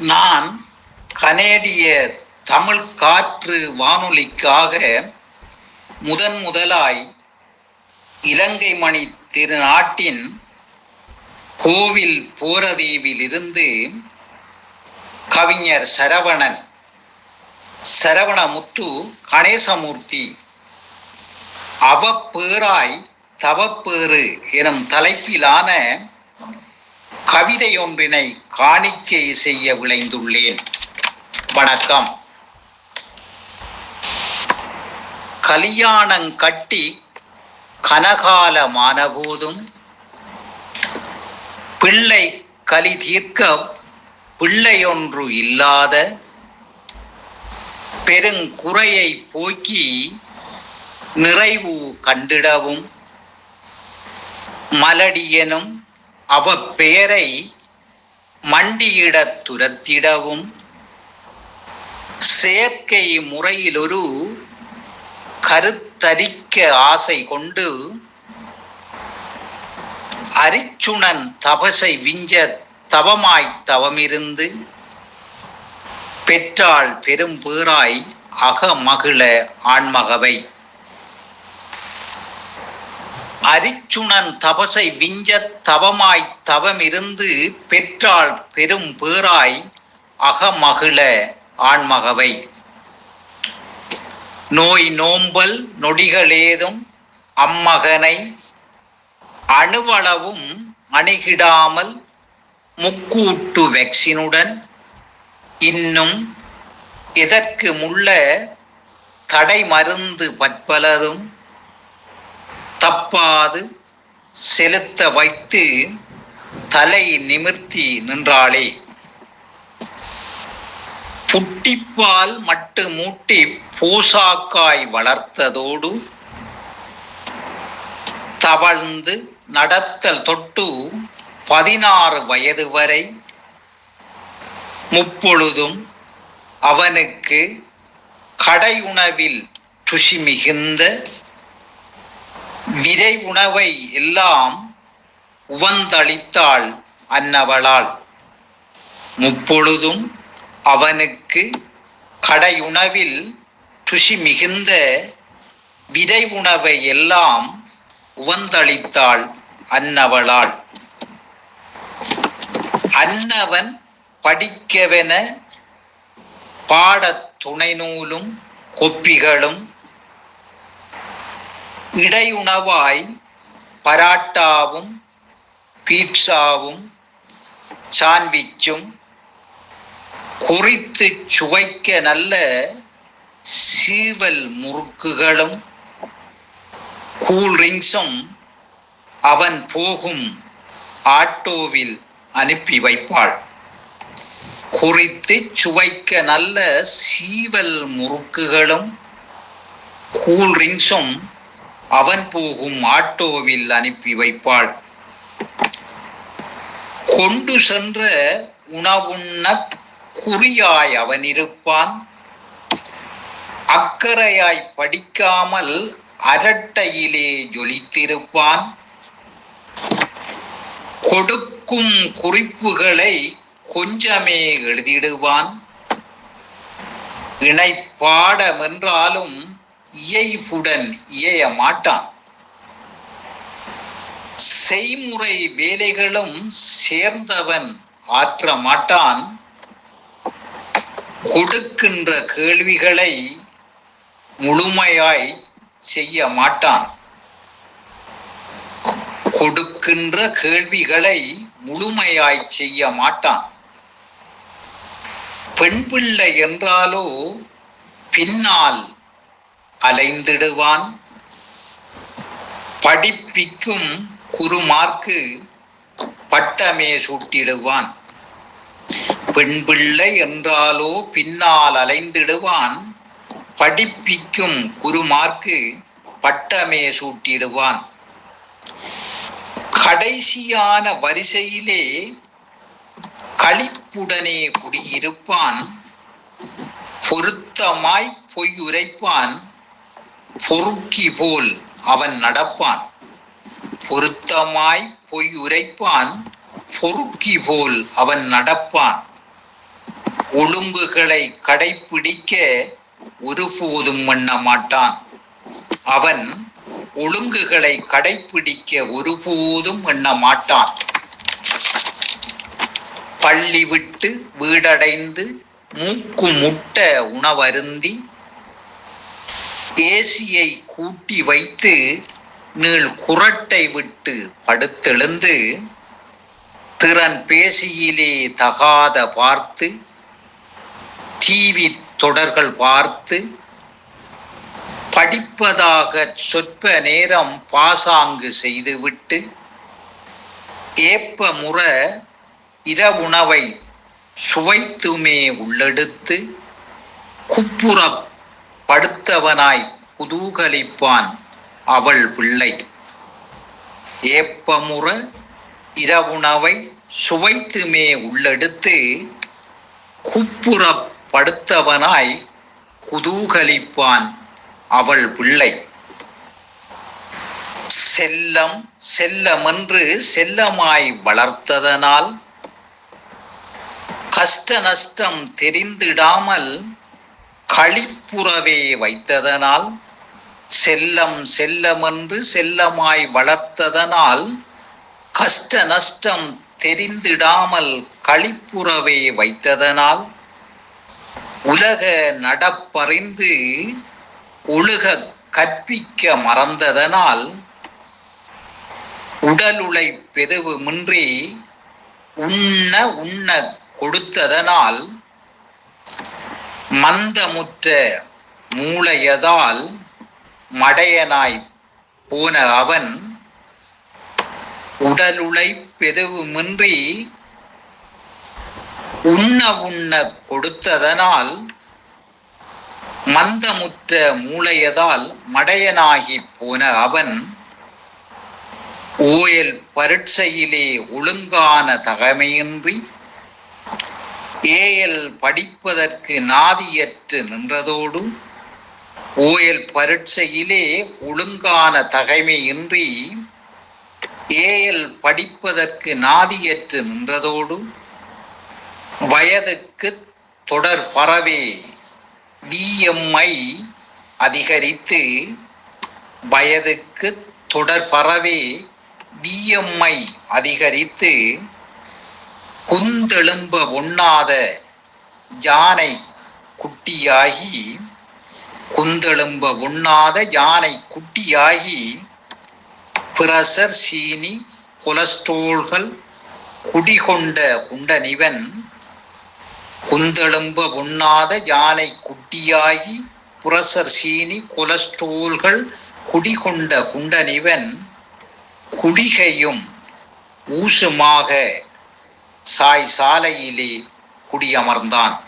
நான் கனேடிய தமிழ் காற்று வானொலிக்காக முதன் முதலாய் இலங்கை மணி திருநாட்டின் கோவில் போரதீவிலிருந்து கவிஞர் சரவணன் சரவணமுத்து கணேசமூர்த்தி அவப்பேராய் தவப்பேறு எனும் தலைப்பிலான கவிதை ஒன்றினை காணிக்கை செய்ய விளைந்துள்ளேன் வணக்கம். கலியாணங் கட்டி கனகாலமான போதும் பிள்ளை கலி தீர்க்க பிள்ளையொன்று இல்லாத பெருங்குறையை போக்கி நிறைவு கண்டிடவும் மலடியனும் அவப்பெயரை மண்டியிடத் துரத்திடவும் செயற்கை முறையிலொரு கருத்தரிக்க ஆசை கொண்டு அரிச்சுணன் தபசை விஞ்ச தவமாய் தவமிருந்து பெற்றாள் பெரும் பேராய் அகமகிழ ஆண்மகவை. அரிச்சுணன் தபசை விஞ்ச தவமாய் தவமிருந்து பெற்றாள் பெரும் பேராய் அகமகிழ ஆண்மகவை. நோய் நோம்பல் நொடிகளேதும் அம்மகனை அணுவளவும் அணுகிடாமல் முக்கூட்டு வெக்சினுடன் இன்னும் இதற்கு முள்ள தடை மருந்து பற்பலதும் தப்பாது செலுத்த வைத்து தலை நிமிர்த்தி நின்றாளே. புட்டிப்பால் மட்டு மூட்டி பூசாக்காய் வளர்த்ததோடு தவழ்ந்து நடத்தல் தொட்டு பதினாறு வயது வரை முப்பொழுதும் அவனுக்கு கடை உணவில் ருசி மிகுந்த விரை உணவை எல்லாம் உவந்தளித்தாள் அன்னவளால். முப்பொழுதும் அவனுக்கு கடையுணவில் ருஷி மிகுந்த விரை உணவை எல்லாம் உவந்தளித்தாள் அன்னவளால். அன்னவன் படிக்கவென பாடத் துணை நூலும் கொப்பிகளும் இடையுணவாய் பராட்டாவும் பீட்சாவும் சாண்ட்விச்சும் குறித்து சுவைக்க நல்ல சீவல் முறுக்குகளும் கூல்ட்ரிங்க்ஸும் அவன் போகும் ஆட்டோவில் அனுப்பி வைப்பாள். குறித்து சுவைக்க நல்ல சீவல் முறுக்குகளும் கூல்ட்ரிங்க்ஸும் அவன் போகும் ஆட்டோவில் அனுப்பி வைப்பாள். கொண்டு சென்ற உணவுண்ண குறியாய் அவன் இருப்பான் அக்கறையாய் படிக்காமல் அரட்டையிலே ஜொலித்திருப்பான். கொடுக்கும் குறிப்புகளை கொஞ்சமே எழுதிடுவான். இணைப்பாடமென்றாலும் இயைபுடன் இயைய மாட்டான் செய்முறை வேலைகளும் சேர்ந்தவன் ஆற்ற மாட்டான் கொடுக்கின்ற கேள்விகளை முழுமையாய் செய்ய மாட்டான் கொடுக்கின்ற கேள்விகளை முழுமையாய் செய்ய மாட்டான் பெண் பிள்ளை என்றாலோ பின்னால் அலைந்திடுவான். படிப்பிக்கும் குருமார்க்கு பட்டமே சூட்டிடுவான். பெண் பிள்ளை என்றாலோ பின்னால் அலைந்திடுவான். படிப்பிக்கும் குருமார்க்கு பட்டமே சூட்டிடுவான். கடைசியான வரிசையிலே களிப்புடனே குடியிருப்பான். பொருத்தமாய் பொய்யுரைப்பான். பொறுக்கி போல் அவன் நடப்பான். பொருத்தமாய் பொய் உரைப்பான் பொறுக்கி போல் அவன் நடப்பான். ஒழுங்குகளை கடைப்பிடிக்க ஒருபோதும் எண்ண மாட்டான். அவன் ஒழுங்குகளை கடைப்பிடிக்க ஒருபோதும் எண்ண மாட்டான். பள்ளி விட்டு வீடடைந்து மூக்கு முட்ட உணவருந்தி ஏசியை கூட்டி வைத்து நீள் குரட்டை விட்டு படுத்தெழுந்து திறன் பேசியிலே தகாத பார்த்து டிவி தொடர்கள் பார்த்து படிப்பதாக சொற்ப நேரம் பாசாங்கு செய்துவிட்டு ஏப்ப முற இரவுணவை சுவைத்துமே உள்ளெடுத்து குப்புறப் படுத்தவனாய் குதூகலிப்பான் அவள் பிள்ளை. ஏப்பமுற இரவுணவை சுவைத்துமே உள்ளெடுத்து குப்புறப்படுத்தவனாய் குதூகலிப்பான் அவள் பிள்ளை. செல்லம் செல்லமென்று செல்லமாய் வளர்த்ததனால் கஷ்ட நஷ்டம் தெரிந்திடாமல் களிப்புறவே வைத்ததனால் செல்லம் செல்லமென்று செல்லமாய் வளர்த்ததனால் கஷ்ட நஷ்டம் தெரிந்திடாமல் களிப்புறவே வைத்ததனால் உலக நடப்பறிந்து ஒழுக கற்பிக்க மறந்ததனால் உடலுளை பெதுவுமின்றி உண்ண உண்ண கொடுத்ததனால் மந்தமுற்ற மூளையதால் மடையனாய் போன அவன் உடலுளை பெதுவுமின்றி உண்ண உண்ண கொடுத்ததனால் மந்தமுற்ற மூளையதால் மடையனாகி போன அவன் ஓயல் பரட்சையிலே ஒழுங்கான தகமையின்றி ஏஎல் படிப்பதற்கு நாதியற்று நின்றதோடு ஓயல் பரீட்சையிலே ஒழுங்கான தகைமையின்றி ஏஎல் படிப்பதற்கு நாதியற்று நின்றதோடு வயதுக்கு தொடர் பரவே விஎம்ஐ அதிகரித்து வயதுக்கு தொடர் பரவே விஎம்ஐ அதிகரித்து குந்தெழும்ப உண்ணாத யானை குட்டியாகி குந்தெழும்ப உண்ணாத யானை குட்டியாகி பிரசர் சீனி கொலஸ்ட்ரோல்கள் குடிகொண்ட குண்டனிவன் குந்தெழும்ப உண்ணாத யானை குட்டியாகி புரசர் சீனி கொலஸ்ட்ரோல்கள் குடிகொண்ட குண்டனிவன் குடிகையும் ஊசுமாக சாய் சாலையிலே குடியமர்ந்தான்.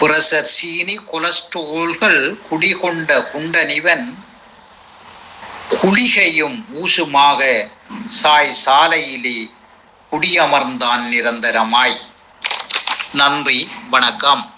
பிரசர் சீனி கொலஸ்ட்ரோல்கள் குடிகொண்ட குண்டனிவன் குளிகையும் ஊசுமாக சாய் சாலையிலே குடியமர்ந்தான் நிரந்தரமாய். நன்றி வணக்கம்.